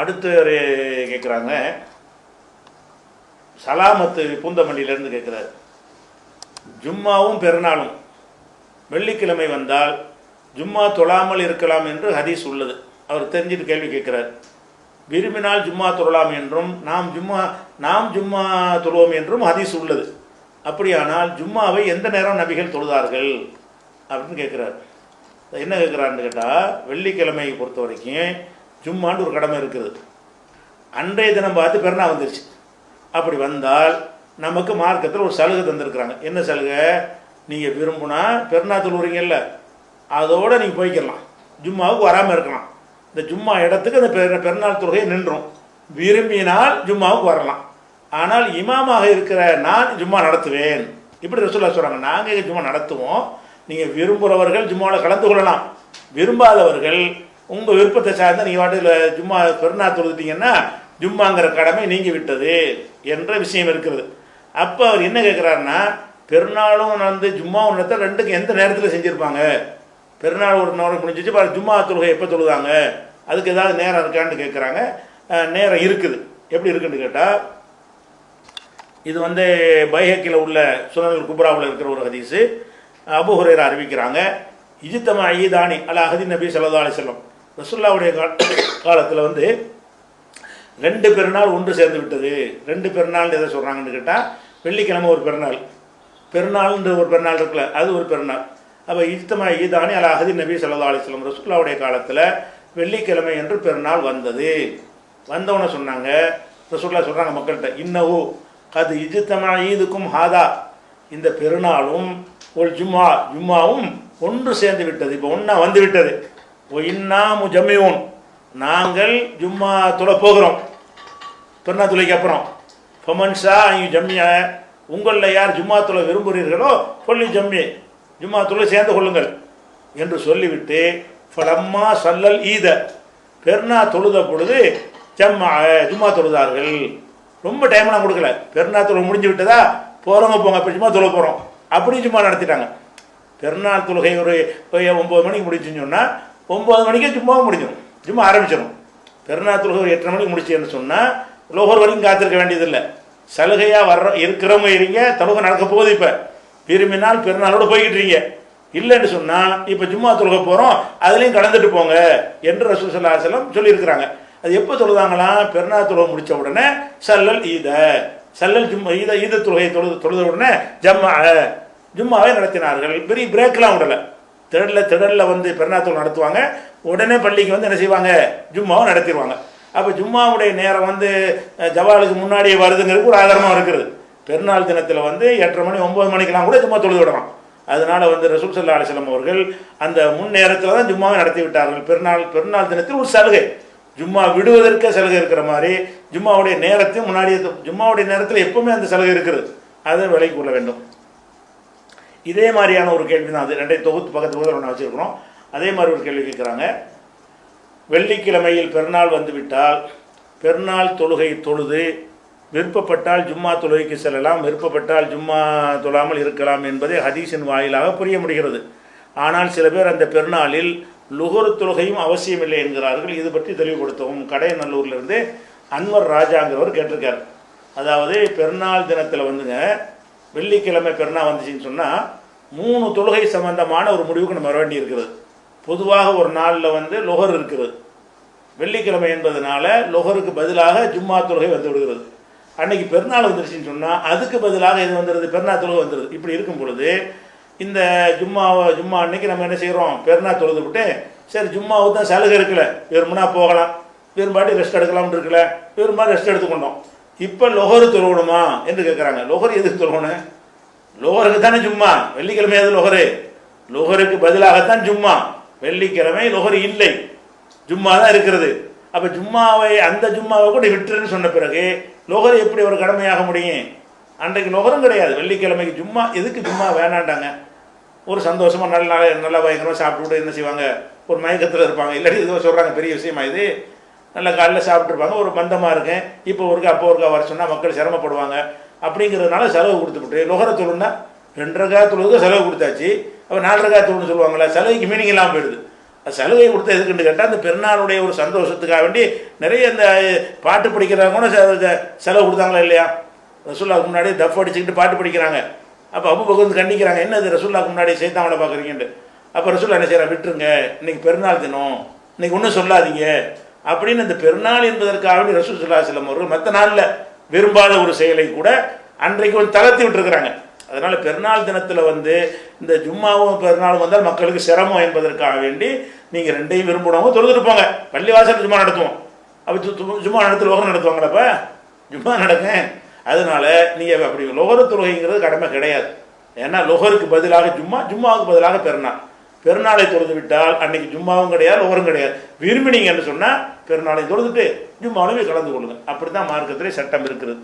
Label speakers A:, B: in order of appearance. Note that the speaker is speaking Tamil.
A: அடுத்து கேட்குறாங்க சலாமத்து பூந்தமல்லியிலேருந்து கேட்குறாரு ஜும்மாவும் பெருநாளும். வெள்ளிக்கிழமை வந்தால் ஜும்மா தொழாமல் இருக்கலாம் என்று ஹதீஸ் உள்ளது. அவர் தெரிஞ்சுட்டு கேள்வி கேட்குறார் விரும்பினால் ஜும்மா தொழலாம் என்றும் நாம் ஜும்மா நாம் ஜும்மா தொழுவோம் என்றும் ஹதீஸ் உள்ளது. அப்படியானால் ஜும்மாவை எந்த நேரம் நபிகள் தொழுதார்கள்? அப்படின்னு கேட்குறார் என்ன கேட்குறாருன்னு கேட்டால் வெள்ளிக்கிழமையை பொறுத்த வரைக்கும் ஜும்மான்னு ஒரு கடமை இருக்குது. அன்றைய தினம் பார்த்து பெருனா வந்துருச்சு. அப்படி வந்தால் நமக்கு மார்க்கத்தில் ஒரு சலுகை தந்திருக்கிறாங்க. என்ன சலுகை? நீங்கள் விரும்புனா பெருனா தொழுவுறீங்கல்ல அதோடு நீங்கள் போய்க்கலாம் ஜும்மாவுக்கு வராமல் இருக்கலாம். இந்த ஜும்மா இடத்துக்கு அந்த பெரு பெருநாள் தொழுகை நின்றும் விரும்பினால் ஜும்மாவுக்கு வரலாம். ஆனால் இமாமாக இருக்கிற நான் ஜும்மா நடத்துவேன். இப்படி ரசூல்லா சொல்கிறாங்க நாங்கள் ஜும்மா நடத்துவோம். நீங்கள் விரும்புகிறவர்கள் ஜும்மாவில் கலந்து கொள்ளலாம். விரும்பாதவர்கள் உங்கள் விருப்பத்தை சார்ந்து நீங்கள் வாட்டில் ஜும்மா பெருநா தொழுதுட்டீங்கன்னா ஜும்மாங்கிற கடமை நீங்கி விட்டது என்ற விஷயம் இருக்கிறது. அப்போ அவர் என்ன கேட்குறாருன்னா பெருநாளும் வந்து ஜும்மாவும் நடத்த ரெண்டுக்கும் எந்த நேரத்தில் செஞ்சுருப்பாங்க? பெருநாள் ஒரு நேரம் முடிஞ்சிச்சு பாரு ஜும்மா தொழுகை எப்போ தொழுதாங்க? அதுக்கு ஏதாவது நேரம் இருக்கான்னு கேட்குறாங்க நேரம் இருக்குது. எப்படி இருக்குன்னு கேட்டால் இது வந்து பைஹக்கில் உள்ள சுனல் குப்ராவில் இருக்கிற ஒரு ஹதீஸு. அபு அறிவிக்கிறாங்க இஜித்தமா ஈதானி அல அஹதி நபி சல்லா அலிசல்லம் ரசுல்லாவுடைய காலத்தில் வந்து ரெண்டு பெருநாள் ஒன்று சேர்ந்து விட்டது. ரெண்டு பெருநாள் எதை சொல்கிறாங்கன்னு கேட்டால் வெள்ளிக்கிழமை ஒரு பெருநாள். பெருநாள்ன்ற ஒரு பெருநாள் இருக்குல்ல அது ஒரு பெருநாள். அப்போ இஜ்தமா ஈதானி அலா அஹதி நபி சல்லா அலிஸ்லாம் ரசுல்லாவுடைய காலத்தில் வெள்ளிக்கிழமை என்று பெருநாள் வந்தது. வந்தவன சொன்னாங்க ரசுல்லா சொல்கிறாங்க மக்கள்கிட்ட இன்னவோ அது இஜ்தமா ஈதுக்கும் ஹாதா. இந்த பெருநாளும் ஒரு ஜும்மா ஜும்மாவும் ஒன்று சேர்ந்து விட்டது. இப்போ ஒன்றா வந்து விட்டது. இன்னா முஜமியூன் நாங்கள் ஜும்மா துளை போகிறோம். தொன்னா துளைக்கு அப்புறம். ஃபமன்ஷா ஐயு ஜம்மிய உங்களில் யார் ஜும்மா துளை விரும்புகிறீர்களோ சொல்லி ஜம்மி ஜும்மா துளை சேர்ந்து கொள்ளுங்கள். என்று சொல்லிவிட்டு ஃபலம்மா சல்லல் ஈத. பெருநா தொழுத பொழுது ஜம்மா ஜும்மா தொழுதார்கள். ரொம்ப டைம்லாம் கொடுக்கல. பெருநா தொழுகை முடிஞ்சு விட்டதா? போகிறவங்க போங்க இப்போ ஜும்மா தொழுக போகிறோம் அப்படி ஜும்மா நடத்திட்டாங்க. பெருநாள் தொழுகை ஒரு ஒரு ஒம்பது மணிக்கு முடிச்சுன்னு சொன்னால் ஒம்பது மணிக்கே ஜும்மாவும் முடிஞ்சிடும் ஜும்மா ஆரம்பிச்சிடும் பெருநாள் தொழுகை எட்டரை மணிக்கு முடிச்சேன்னு சொன்னால் லோகர் வரைக்கும் காத்திருக்க வேண்டியதில்லை. சலுகையாக வர்ற இருக்கிறவங்க இருங்க தொழுகை நடக்க போகுது இப்போ. விரும்பினால் பெருநாளோடு போய்கிட்டு இருக்கீங்க. இல்லைன்னு சொன்னால் இப்போ ஜும்மா தொழுக போகிறோம் அதுலேயும் கலந்துட்டு போங்க என்று ரசூல் சல்லா செல்லம் சொல்லியிருக்கிறாங்க. அது எப்போ தொழுதாங்களாம் பெருநாள் தொழுகை முடித்த உடனே சல்லல் ஈத. சல்லல் ஜும்மா ஈத ஈத தொழுகையை தொழுது தொழுத உடனே ஜம்மா ஜும்மாவே நடத்தினார்கள். பெரிய பிரேக்கெலாம் விடலை. திடலில் திடலில் வந்து பெருநாத்தூர் நடத்துவாங்க. உடனே பள்ளிக்கு வந்து என்ன செய்வாங்க? ஜும்மாவும் நடத்திடுவாங்க. அப்போ ஜும்மாவுடைய நேரம் வந்து ஜவாலுக்கு முன்னாடியே வருதுங்கிறது ஒரு ஆதாரமாக இருக்குது. பெருநாள் தினத்தில் வந்து எட்டரை மணி ஒம்பது மணிக்கெல்லாம் கூட ஜும்மா தொழுது விடலாம். அதனால் வந்து ரசூல் சல்லா அலிஸ்லாம் அவர்கள் அந்த முன் நேரத்தில் தான் ஜும்மாவை நடத்தி விட்டார்கள். பெருநாள் பெருநாள் தினத்தில் ஒரு சலுகை. ஜும்மா விடுவதற்கே சலுகை இருக்கிற மாதிரி ஜும்மாவுடைய நேரத்தையும் முன்னாடியே ஜும்மாவுடைய நேரத்தில் எப்பவுமே அந்த சலுகை இருக்குது அதை விலைக்கு கொள்ள வேண்டும் இதே மாதிரியான ஒரு கேள்வி தான் அது ரெண்டை தொகுத்து பக்கத்து பக்கத்தில் ஒன்று வச்சுருக்கிறோம். அதே மாதிரி ஒரு கேள்வி கேட்குறாங்க வெள்ளிக்கிழமையில் பெருநாள் வந்துவிட்டால் பெருநாள் தொழுகை தொழுது விருப்பப்பட்டால் ஜும்மா தொழுகைக்கு செல்லலாம். விருப்பப்பட்டால் ஜும்மா தொழாமல் இருக்கலாம் என்பதை ஹதீஸின் வாயிலாக புரிய முடிகிறது. ஆனால் சில பேர் அந்த பெருநாளில் லுகர் தொழுகையும் அவசியமில்லை என்கிறார்கள். இது பற்றி தெளிவுபடுத்தவும் கடையநல்லூர்லேருந்து அன்வர் ராஜாங்கிறவர் கேட்டிருக்கார். அதாவது பெருநாள் தினத்தில் வந்துங்க வெள்ளிக்கிழமை பெருனா வந்துச்சுன்னு சொன்னால் மூணு தொழுகை சம்பந்தமான ஒரு முடிவுக்கு நம்ம வர வேண்டி இருக்கிறது பொதுவாக ஒரு நாளில் வந்து லொஹர் இருக்கிறது வெள்ளிக்கிழமை என்பதனால லொஹருக்கு பதிலாக ஜும்மா தொழுகை வந்து விடுகிறது. அன்னைக்கு பெருநாள் வந்துருச்சுன்னு சொன்னால் அதுக்கு பதிலாக இது வந்துடுது பெருநாள் தொழுகை வந்துடுது இப்படி இருக்கும் பொழுது இந்த ஜும்மாவை ஜும்மா அன்னைக்கு நம்ம என்ன செய்கிறோம் பெருநாள் தொழுது விட்டு சரி ஜும்மாவுக்கு தான் சலுகை இருக்கல வெறுமனா போகலாம். வெறும்பாட்டி ரெஸ்ட் எடுக்கலாம்னு இருக்கல விரும்பா ரெஸ்ட் எடுத்துக்கொண்டோம். இப்போ லொஹரு தொழுவணுமா என்று கேட்குறாங்க லொஹர் எதுக்கு தொழுவணும் லோகருக்கு தானே ஜும்மா. வெள்ளிக்கிழமை எது லோகரு? லோகருக்கு பதிலாகத்தான் ஜும்மா. வெள்ளிக்கிழமை லோகர் இல்லை. ஜும்மா தான் இருக்கிறது. அப்போ ஜும்மாவை அந்த ஜும்மாவை கூட விட்டுருன்னு சொன்ன பிறகு லோகர் எப்படி ஒரு கடமையாக முடியும்? அன்றைக்கு லோகரும் கிடையாது. வெள்ளிக்கிழமைக்கு ஜும்மா எதுக்கு ஜும்மா வேணாண்டாங்க ஒரு சந்தோஷமாக நல்ல நாள் நல்லா பயங்கரமாக சாப்பிட்டு என்ன செய்வாங்க? ஒரு மயக்கத்தில் இருப்பாங்க. இல்லாட்டி ஏதோ சொல்கிறாங்க பெரிய விஷயமா இது. நல்ல காலையில் சாப்பிட்ருப்பாங்க ஒரு பந்தமாக இருக்கேன் இப்போ ஒருக்கா அப்போ ஒருக்கா வர சொன்னால் மக்கள் சிரமப்படுவாங்க. அப்படிங்கிறதுனால செலவு கொடுத்துவிட்டு நுகர தொழுன்னா ரெண்டரை காய செலவு கொடுத்தாச்சு. அப்போ நாலரை காய தொழுன்னு சொல்லுவாங்களே செலவுக்கு மீனிங் இல்லாமல் போயிடுது. அது சலுகை கொடுத்த எதுக்குன்னு கேட்டால் அந்த பெருநாளுடைய ஒரு சந்தோஷத்துக்காக வேண்டி நிறைய இந்த பாட்டு படிக்கிறவங்க கூட செலவு கொடுத்தாங்களா இல்லையா? ரசுல்லாவுக்கு முன்னாடி டஃப் அடிச்சுக்கிட்டு பாட்டு படிக்கிறாங்க. அப்போ அப்பு வந்து கண்டிக்கிறாங்க என்ன இது ரசூல்லாவுக்கு முன்னாடி சேர்த்தாமலை பார்க்குறீங்கன்ட்டு அப்போ ரசூல்லா என்ன செய்கிறேன் விட்டுருங்க இன்னைக்கு பெருநாள் தினம் இன்னைக்கு ஒன்றும் சொல்லாதீங்க. அப்படின்னு இந்த பெருநாள் என்பதற்காக வேண்டி சுல்லா செல்லம் அவர்கள் மற்ற நாளில் விரும்பாத ஒரு செயலை கூட அன்றைக்கு வந்து தளர்த்தி விட்டுருக்குறாங்க. அதனால் பெருநாள் தினத்தில் வந்து இந்த ஜும்மாவும் பெருநாளும் வந்தால் மக்களுக்கு சிரமம் என்பதற்காக வேண்டி நீங்கள் ரெண்டையும் விரும்புனவங்க தொழுதுட்டு போங்க. பள்ளிவாசல் ஜும்மா நடத்துவோம். அப்போ ஜும்மா லோகம் நடத்துவாங்களப்ப ஜும்மா நடங்க அதனால நீங்கள் அப்படி லொகரு தொழுகைங்கிறது கடமை கிடையாது. ஏன்னா லொகருக்கு பதிலாக ஜும்மா ஜும்மாவுக்கு பதிலாக பெருநாள். பெருநாளை தொழுது விட்டால் அன்னைக்கு ஜும்மாவும் கிடையாது லோகரும் கிடையாது. விரும்பினீங்கன்னு சொன்னால் பெருநாளை தொழுதுட்டு ஜும்மாவிலுமே கலந்து கொள்ளுங்க. அப்படி தான் மார்க்கத்திலே சட்டம் இருக்குது